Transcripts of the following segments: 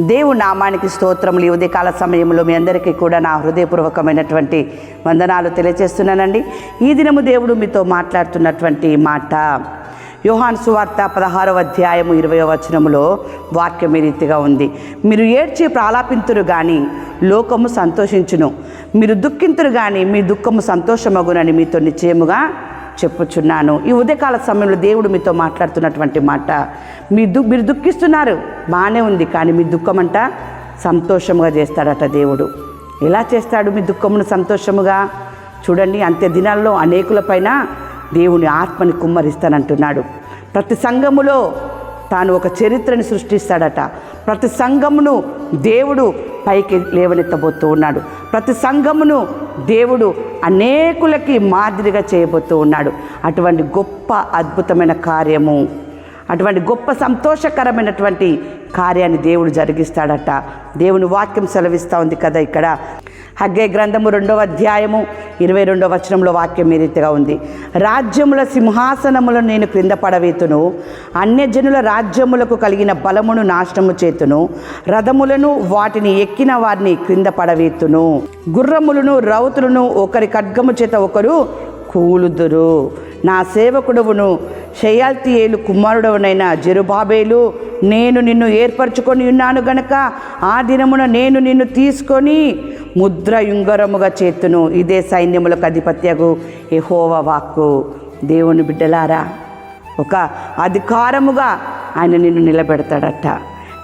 దేవుడి నామానికి స్తోత్రములు. ఈ ఉదయకాల సమయంలో మీ అందరికీ కూడా నా హృదయపూర్వకమైనటువంటి వందనాలు తెలియజేస్తున్నానండి ఈ దినము దేవుడు మీతో మాట్లాడుతున్నటువంటి మాట యోహాన్ సువార్త పదహారవ అధ్యాయము ఇరవయో వచనములో వాక్యం ఈ రీతిగా ఉంది. మీరు ఏడ్చి ప్రాలాపింతురు కానీ లోకము సంతోషించును. మీరు దుఃఖింతురు కానీ మీ దుఃఖము సంతోషమగునని మీతో నిశ్చయముగా చెప్పుచున్నాను. ఈ ఉదయకాల సమయంలో దేవుడు మీతో మాట్లాడుతున్నటువంటి మాట మీ దు మీరు దుఃఖిస్తున్నారు బాగానే ఉంది కానీ మీ దుఃఖమంట సంతోషముగా చేస్తాడట దేవుడు. ఎలా చేస్తాడు మీ దుఃఖమును సంతోషముగా? చూడండి అంత్య దినాల్లో అనేకులపైన దేవుని ఆత్మని కుమ్మరిస్తానంటున్నాడు. ప్రతి సంఘములో తాను ఒక చరిత్రని సృష్టిస్తాడట. ప్రతి సంఘమును దేవుడు పైకి లేవనెత్తబోతూ ఉన్నాడు. ప్రతి సంఘమును దేవుడు అనేకులకి మాదిరిగా చేయబోతూ ఉన్నాడు. అటువంటి గొప్ప అద్భుతమైన కార్యము అటువంటి గొప్ప సంతోషకరమైనటువంటి కార్యాన్ని దేవుడు జరిగిస్తాడట. దేవుని వాక్యం సెలవిస్తూ ఉంది కదా ఇక్కడ. హగ్గే గ్రంథము రెండవ అధ్యాయము ఇరవై రెండవ వచనంలో వాక్యం ఈ రీతిగా ఉంది. రాజ్యముల సింహాసనములను నేను క్రింద పడవేతును అన్యజనుల రాజ్యములకు కలిగిన బలమును నాశనము చేతును రథములను వాటిని ఎక్కిన వారిని క్రింద పడవేతును. గుర్రములను రౌతులను ఒకరి ఖడ్గము చేత ఒకరు కూలుదురు. నా సేవకుడవును షయాల్తియేలు కుమారుడవునైన జెరుబాబేలు నేను నిన్ను ఏర్పరచుకొని ఉన్నాను గనక ఆ దినమున నేను నిన్ను తీసుకొని ముద్ర యుంగరముగా చేతును. ఇదే సైన్యములకు అధిపత్యగు ఎహోవ వాక్కు. దేవుని బిడ్డలారా ఒక అధికారముగా ఆయన నిన్ను నిలబెడతాడట.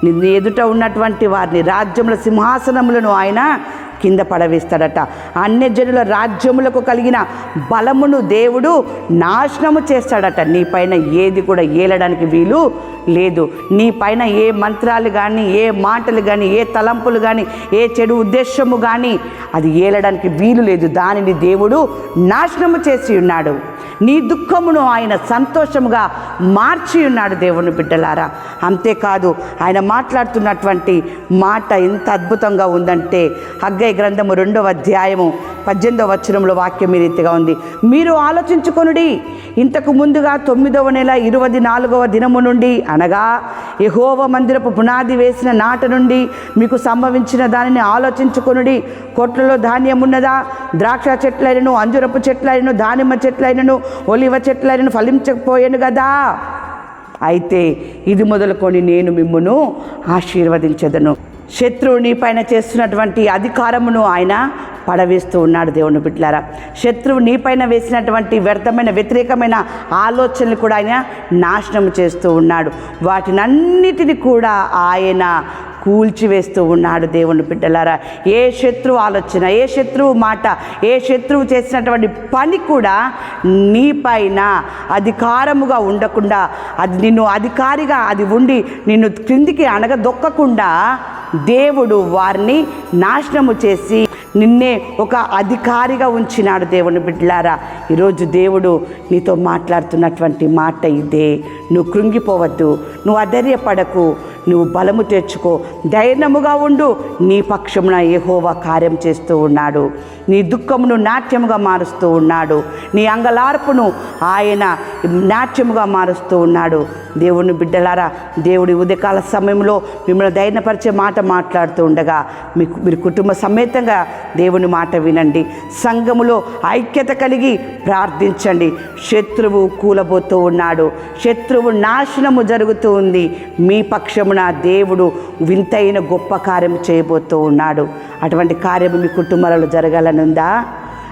నిన్ను ఎదుట ఉన్నటువంటి వారిని రాజ్యముల సింహాసనములను ఆయన కింద పడవేస్తాడట. అన్యజనుల రాజ్యములకు కలిగిన బలమును దేవుడు నాశనము చేస్తాడట. నీ పైన ఏది కూడా ఏలడానికి వీలు లేదు. నీ పైన ఏ మంత్రాలు కానీ ఏ మాటలు కానీ ఏ తలంపులు కానీ ఏ చెడు ఉద్దేశము కానీ అది ఏలడానికి వీలు లేదు. దానిని దేవుడు నాశనము చేసి ఉన్నాడు. నీ దుఃఖమును ఆయన సంతోషముగా మార్చి ఉన్నాడు దేవుని బిడ్డలారా. అంతేకాదు ఆయన మాట్లాడుతున్నటువంటి మాట ఎంత అద్భుతంగా ఉందంటే మత్తయ గ్రంథము రెండవ అధ్యాయము పద్దెనిమిదవ వచనంలో వాక్యం ఈ రీతిగా ఉంది. మీరు ఆలోచించుకొనుడి. ఇంతకు ముందుగా తొమ్మిదవ నెల ఇరవై నాలుగవ దినము నుండి అనగా యహోవ మందిరపు పునాది వేసిన నాట నుండి మీకు సంభవించిన దానిని ఆలోచించుకొనుడి. కొట్లలో ధాన్యం ఉన్నదా? ద్రాక్ష చెట్లైనను అంజురపు చెట్లైనను దానిమ్మ చెట్లైనను ఒలివ చెట్లైనను ఫలించకపోయాను కదా అయితే ఇది మొదలుకొని నేను మిమ్మును ఆశీర్వదించదను. శత్రువు నీ పైన చేస్తున్నటువంటి అధికారమును ఆయన పడవేస్తూ ఉన్నాడు దేవుని బిడ్డలారా. శత్రువు నీ పైన వేసినటువంటి వ్యర్థమైన వ్యతిరేకమైన ఆలోచనలు కూడా ఆయన నాశనం చేస్తూ ఉన్నాడు. వాటినన్నిటిని కూడా ఆయన కూల్చివేస్తూ ఉన్నాడు దేవుని బిడ్డలారా. ఏ శత్రువు ఆలోచన ఏ శత్రువు మాట ఏ శత్రువు చేసినటువంటి పని కూడా నీ పైన అధికారముగా ఉండకుండా అది నిన్ను అధికారిగా అది ఉండి నిన్ను క్రిందికి అనగదొక్కకుండా దేవుడు వారిని నాశనము చేసి నిన్నే ఒక అధికారిగా ఉంచినాడు దేవుని బిడ్డలారా. ఈరోజు దేవుడు నీతో మాట్లాడుతున్నటువంటి మాట ఇదే. నువ్వు కృంగిపోవద్దు. నువ్వు అధైర్యపడకు. నువ్వు బలము తెచ్చుకో ధైర్యముగా ఉండు. నీ పక్షమున ఏహోవా కార్యం చేస్తూ ఉన్నాడు. నీ దుఃఖమును నాట్యముగా మారుస్తూ ఉన్నాడు. నీ అంగలార్పును ఆయన నాట్యముగా మారుస్తూ ఉన్నాడు. దేవుని బిడ్డలారా దేవుడి ఉదయకాల సమయంలో మిమ్మల్ని ధైర్యపరిచే మాట మాట్లాడుతూ ఉండగా మీకు మీరు కుటుంబ సమేతంగా దేవుని మాట వినండి. సంఘములో ఐక్యత కలిగి ప్రార్థించండి. శత్రువు కూలబోతూ ఉన్నాడు. శత్రువు నాశనము జరుగుతూ ఉంది. మీ పక్షమున నా దేవుడు వింతైన గొప్ప కార్యం చేయబోతూ ఉన్నాడు. అటువంటి కార్యము మీ కుటుంబాలలో జరగాలని ఉందా?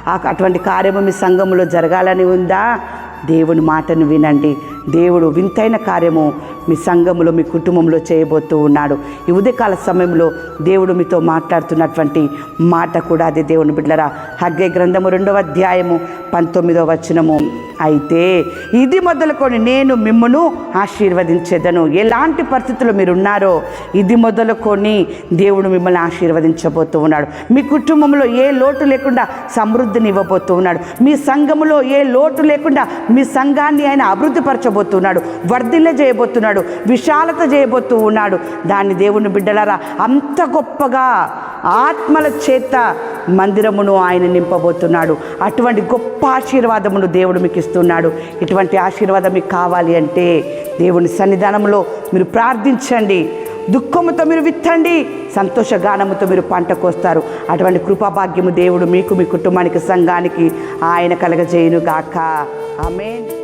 ఆ- అటువంటి కార్యము మీ సంఘములో జరగాలని ఉందా? దేవుని మాటను వినండి. దేవుడు వింతైన కార్యము మీ సంఘములో మీ కుటుంబంలో చేయబోతూ ఉన్నాడు. ఈ ఉదయకాల సమయంలో దేవుడు మీతో మాట్లాడుతున్నటువంటి మాట కూడా అదే దేవుని బిడ్డలరా. హగ్గే గ్రంథము రెండవ అధ్యాయము పంతొమ్మిదవ వచనము. అయితే ఇది మొదలుకొని నేను మిమ్మను ఆశీర్వదించేదను. ఎలాంటి పరిస్థితుల్లో మీరు ఉన్నారో ఇది మొదలుకొని దేవుడు మిమ్మల్ని ఆశీర్వదించబోతూ ఉన్నాడు. మీ కుటుంబంలో ఏ లోటు లేకుండా సమృద్ధిని ఇవ్వబోతూ ఉన్నాడు. మీ సంఘములో ఏ లోటు లేకుండా మీ సంఘాన్ని ఆయన అభివృద్ధి చేయబోతున్నాడు వర్ధిల్ల చేయబోతున్నాడు విశాలత చేయబోతూ ఉన్నాడు. దాన్ని దేవుని బిడ్డలారా అంత గొప్పగా ఆత్మల చేత మందిరమును ఆయన నింపబోతున్నాడు. అటువంటి గొప్ప ఆశీర్వాదమును దేవుడు మీకు ఇస్తున్నాడు. ఇటువంటి ఆశీర్వాదం మీకు కావాలి అంటే దేవుని సన్నిధానంలో మీరు ప్రార్థించండి. దుఃఖముతో మీరు విత్తండి సంతోషగానముతో మీరు పంట కోస్తారు. అటువంటి కృపాభాగ్యము దేవుడు మీకు మీ కుటుంబానికి సంఘానికి ఆయన కలగజేయును గాక ఆమెన్.